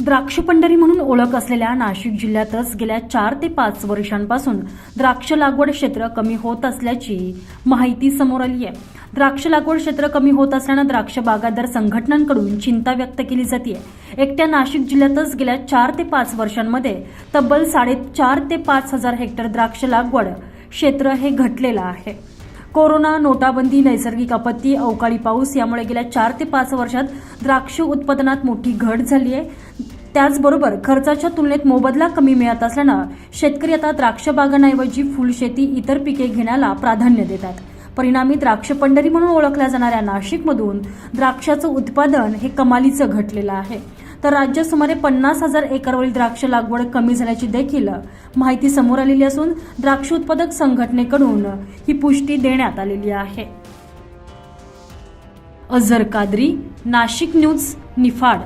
द्राक्ष पंढरी म्हणून ओळख असलेल्या नाशिक जिल्ह्यातच गेल्या चार ते पाच वर्षांपासून द्राक्ष लागवड क्षेत्र कमी होत असल्याची माहिती समोर आली आहे. द्राक्ष लागवड क्षेत्र कमी होत असल्यानं द्राक्ष बागायतदार संघटनांकडून चिंता व्यक्त केली जाते एकट्या नाशिक जिल्ह्यातच गेल्या चार ते पाच वर्षांमध्ये तब्बल साडेचार ते पाच हजार हेक्टर द्राक्ष लागवड क्षेत्र हे घटलेलं आहे. कोरोना नोटाबंदी नैसर्गिक आपत्ती अवकाळी पाऊस यामुळे गेल्या चार ते पाच वर्षात द्राक्ष उत्पादनात मोठी घट झाली आहे त्याचबरोबर खर्चाच्या तुलनेत मोबदला कमी मिळत असल्यानं शेतकरी आता द्राक्ष बागांऐवजी फुलशेती इतर पिके घेण्याला प्राधान्य देतात. परिणामी द्राक्ष पंढरी म्हणून ओळखल्या जाणाऱ्या नाशिकमधून द्राक्षाचं उत्पादन हे कमालीचं घटलेलं आहे. तर राज्यात सुमारे पन्नास हजार एकरवरील द्राक्ष लागवड कमी झाल्याची देखील माहिती समोर आलेली असून द्राक्ष उत्पादक संघटनेकडून ही पुष्टी देण्यात आलेली आहे. अझर कादरी नाशिक न्यूज निफाड.